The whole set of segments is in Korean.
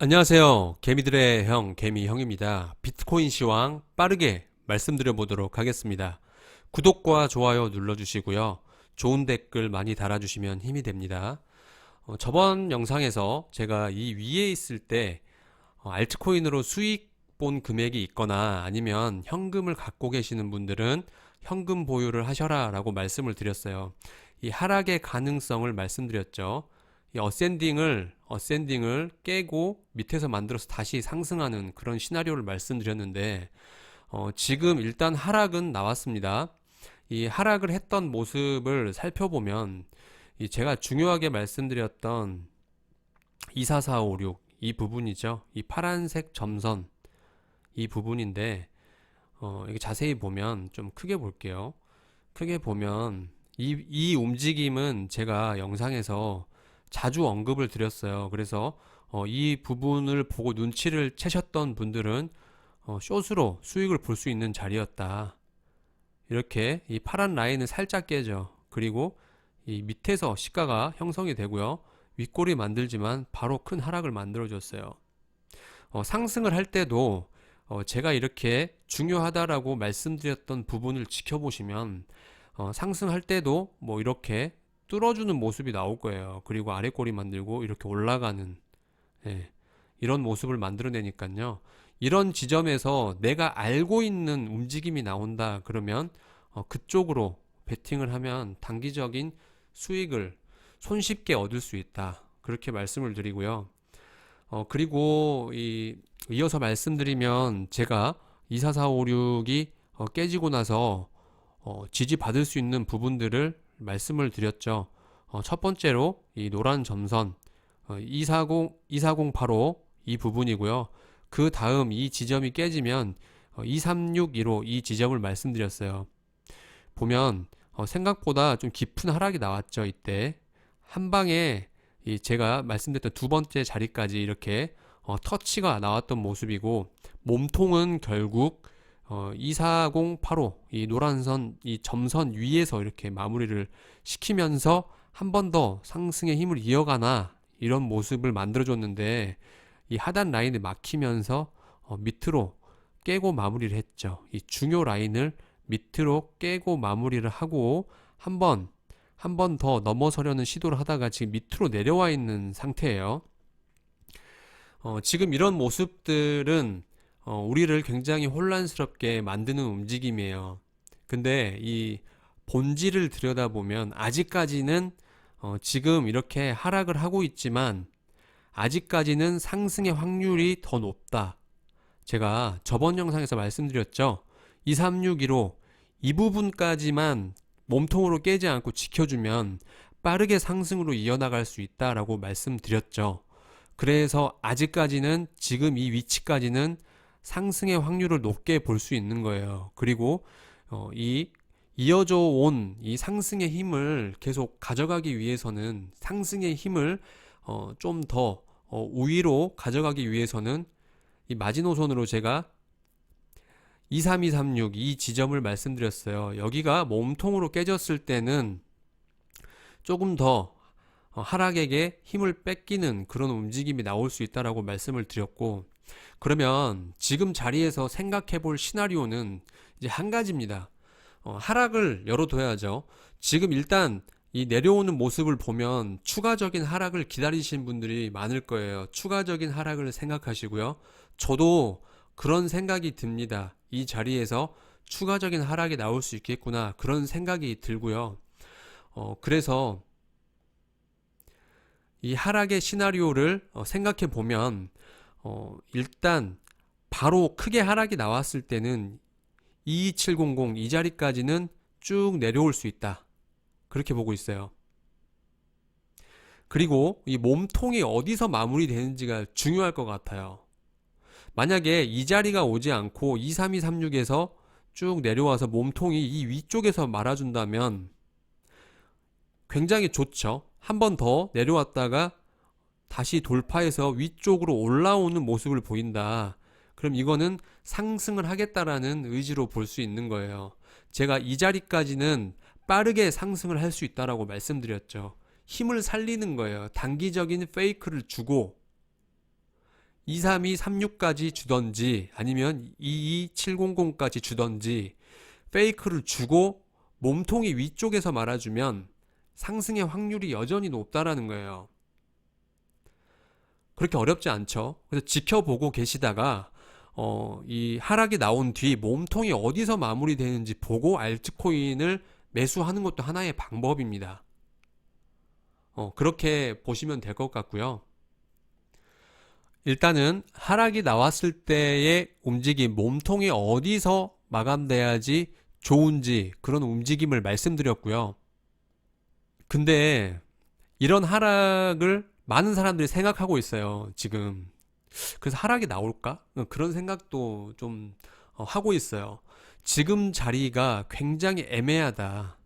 안녕하세요. 개미들의 형, 개미형입니다. 비트코인 시황 빠르게 말씀드려 보도록 하겠습니다. 구독과 좋아요 눌러주시고요. 좋은 댓글 많이 달아주시면 힘이 됩니다. 어, 저번 영상에서 제가 이 위에 있을 때 어, 알트코인으로 수익 본 금액이 있거나 아니면 현금을 갖고 계시는 분들은 현금 보유를 하셔라 라고 말씀을 드렸어요. 이 하락의 가능성을 말씀드렸죠. 이 어센딩을 어센딩을 깨고 밑에서 만들어서 다시 상승하는 그런 시나리오를 말씀드렸는데 어, 지금 일단 하락은 나왔습니다. 이 하락을 했던 모습을 살펴보면 이 제가 중요하게 말씀드렸던 24456 이 부분이죠. 이 파란색 점선 이 부분인데 어, 이게 자세히 보면 좀 크게 볼게요. 크게 보면 이, 이 움직임은 제가 영상에서 자주 언급을 드렸어요. 그래서 어, 이 부분을 보고 눈치를 채셨던 분들은 어, 숏으로 수익을 볼 수 있는 자리였다. 이렇게 이 파란 라인을 살짝 깨죠. 그리고 이 밑에서 시가가 형성이 되고요. 윗골이 만들지만 바로 큰 하락을 만들어줬어요. 어, 상승을 할 때도 어, 제가 이렇게 중요하다라고 말씀드렸던 부분을 지켜보시면 어, 상승할 때도 뭐 이렇게 뚫어주는 모습이 나올 거예요. 그리고 아래 꼬리 만들고 이렇게 올라가는 예, 이런 모습을 만들어내니까요. 이런 지점에서 내가 알고 있는 움직임이 나온다 그러면 어, 그쪽으로 베팅을 하면 단기적인 수익을 손쉽게 얻을 수 있다. 그렇게 말씀을 드리고요. 어, 그리고 이 이어서 말씀드리면 제가 24456이 어, 깨지고 나서 어, 지지받을 수 있는 부분들을 말씀을 드렸죠. 어, 첫 번째로 이 노란 점선 어, 240 24085 이 부분이고요. 그 다음 이 지점이 깨지면 어, 2361호 이 지점을 말씀드렸어요. 보면 어, 생각보다 좀 깊은 하락이 나왔죠. 이때 한 방에 이 제가 말씀드렸던 두 번째 자리까지 이렇게 어, 터치가 나왔던 모습이고 몸통은 결국 어, 24085, 이 노란선, 이 점선 위에서 이렇게 마무리를 시키면서 한 번 더 상승의 힘을 이어가나 이런 모습을 만들어줬는데 이 하단 라인을 막히면서 어, 밑으로 깨고 마무리를 했죠. 이 중요 라인을 밑으로 깨고 마무리를 하고 한 번, 한 번 더 넘어서려는 시도를 하다가 지금 밑으로 내려와 있는 상태예요. 어, 지금 이런 모습들은 어, 우리를 굉장히 혼란스럽게 만드는 움직임이에요. 근데 이 본질을 들여다보면 아직까지는 어, 지금 이렇게 하락을 하고 있지만 아직까지는 상승의 확률이 더 높다. 제가 저번 영상에서 말씀드렸죠. 2361호 이 부분까지만 몸통으로 깨지 않고 지켜주면 빠르게 상승으로 이어나갈 수 있다라고 말씀드렸죠. 그래서 아직까지는 지금 이 위치까지는 상승의 확률을 높게 볼 수 있는 거예요. 그리고 어, 이 이어져 온 이 상승의 힘을 계속 가져가기 위해서는 상승의 힘을 어, 좀더 어, 우위로 가져가기 위해서는 이 마지노선으로 제가 23236 이 지점을 말씀드렸어요. 여기가 몸통으로 깨졌을 때는 조금 더 어, 하락에게 힘을 뺏기는 그런 움직임이 나올 수 있다라고 말씀을 드렸고 그러면 지금 자리에서 생각해 볼 시나리오는 이제 한 가지입니다. 어, 하락을 열어둬야죠. 지금 일단 이 내려오는 모습을 보면 추가적인 하락을 기다리시는 분들이 많을 거예요. 추가적인 하락을 생각하시고요. 저도 그런 생각이 듭니다. 이 자리에서 추가적인 하락이 나올 수 있겠구나. 그런 생각이 들고요. 어, 그래서 이 하락의 시나리오를 어, 생각해 보면 어, 일단 바로 크게 하락이 나왔을 때는 22700 이 자리까지는 쭉 내려올 수 있다. 그렇게 보고 있어요. 그리고 이 몸통이 어디서 마무리되는지가 중요할 것 같아요. 만약에 이 자리가 오지 않고 23236에서 쭉 내려와서 몸통이 이 위쪽에서 말아준다면 굉장히 좋죠. 한 번 더 내려왔다가 다시 돌파해서 위쪽으로 올라오는 모습을 보인다. 그럼 이거는 상승을 하겠다라는 의지로 볼 수 있는 거예요. 제가 이 자리까지는 빠르게 상승을 할 수 있다라고 말씀드렸죠. 힘을 살리는 거예요. 단기적인 페이크를 주고 23236까지 주던지 아니면 22700까지 주던지 페이크를 주고 몸통이 위쪽에서 말아주면 상승의 확률이 여전히 높다라는 거예요. 그렇게 어렵지 않죠. 그래서 지켜보고 계시다가 어, 이 하락이 나온 뒤 몸통이 어디서 마무리되는지 보고 알트코인을 매수하는 것도 하나의 방법입니다. 어, 그렇게 보시면 될 것 같고요. 일단은 하락이 나왔을 때의 움직임, 몸통이 어디서 마감돼야지 좋은지 그런 움직임을 말씀드렸고요. 근데 이런 하락을 많은 사람들이 생각하고 있어요, 지금. 그래서 하락이 나올까? 어, 그런 생각도 좀 어, 하고 있어요. 지금 자리가 굉장히 애매하다.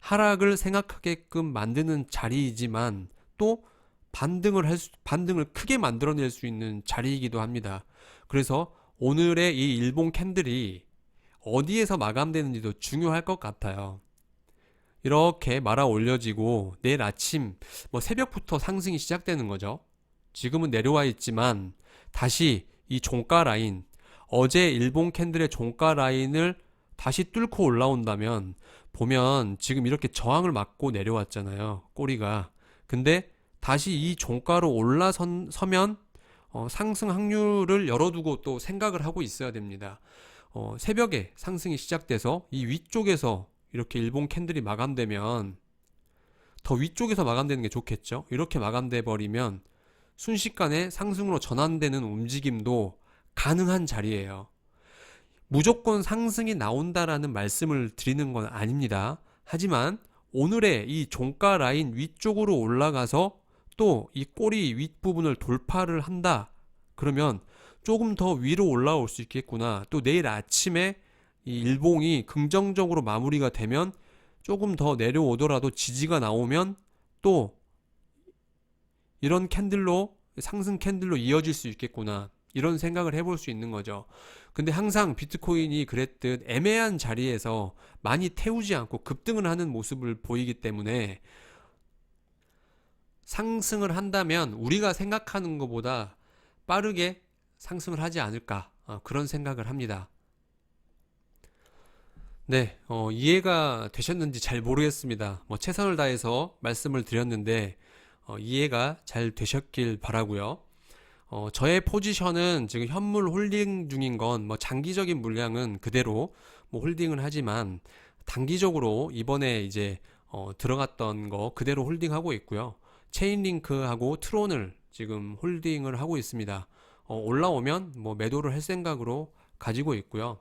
하락을 생각하게끔 만드는 자리이지만 또 반등을 할 수, 반등을 크게 만들어낼 수 있는 자리이기도 합니다. 그래서 오늘의 이 일본 캔들이 어디에서 마감되는지도 중요할 것 같아요. 이렇게 말아 올려지고 내일 아침 뭐 새벽부터 상승이 시작되는 거죠. 지금은 내려와 있지만 다시 이 종가 라인 어제 일본 캔들의 종가 라인을 다시 뚫고 올라온다면 보면 지금 이렇게 저항을 맞고 내려왔잖아요. 꼬리가. 근데 다시 이 종가로 올라서면 어, 상승 확률을 열어두고 또 생각을 하고 있어야 됩니다. 어, 새벽에 상승이 시작돼서 이 위쪽에서 이렇게 일본 캔들이 마감되면 더 위쪽에서 마감되는 게 좋겠죠. 이렇게 마감돼 버리면 순식간에 상승으로 전환되는 움직임도 가능한 자리예요. 무조건 상승이 나온다라는 말씀을 드리는 건 아닙니다. 하지만 오늘의 이 종가 라인 위쪽으로 올라가서 또 이 꼬리 윗부분을 돌파를 한다. 그러면 조금 더 위로 올라올 수 있겠구나. 또 내일 아침에 이 일봉이 긍정적으로 마무리가 되면 조금 더 내려오더라도 지지가 나오면 또 이런 캔들로 상승 캔들로 이어질 수 있겠구나. 이런 생각을 해볼 수 있는 거죠. 근데 항상 비트코인이 그랬듯 애매한 자리에서 많이 태우지 않고 급등을 하는 모습을 보이기 때문에 상승을 한다면 우리가 생각하는 것보다 빠르게 상승을 하지 않을까 어, 그런 생각을 합니다. 네, 어, 이해가 되셨는지 잘 모르겠습니다. 뭐 최선을 다해서 말씀을 드렸는데 어, 이해가 잘 되셨길 바라고요. 어, 저의 포지션은 지금 현물 홀딩 중인 건 뭐 장기적인 물량은 그대로 뭐 홀딩을 하지만 단기적으로 이번에 이제 어, 들어갔던 거 그대로 홀딩하고 있고요. 체인링크하고 트론을 지금 홀딩을 하고 있습니다. 어, 올라오면 뭐 매도를 할 생각으로 가지고 있고요.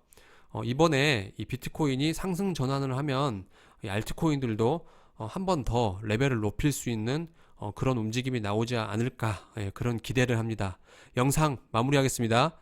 어, 이번에 이 비트코인이 상승 전환을 하면 이 알트코인들도 어, 한번 더 레벨을 높일 수 있는 어, 그런 움직임이 나오지 않을까 예, 그런 기대를 합니다. 영상 마무리하겠습니다.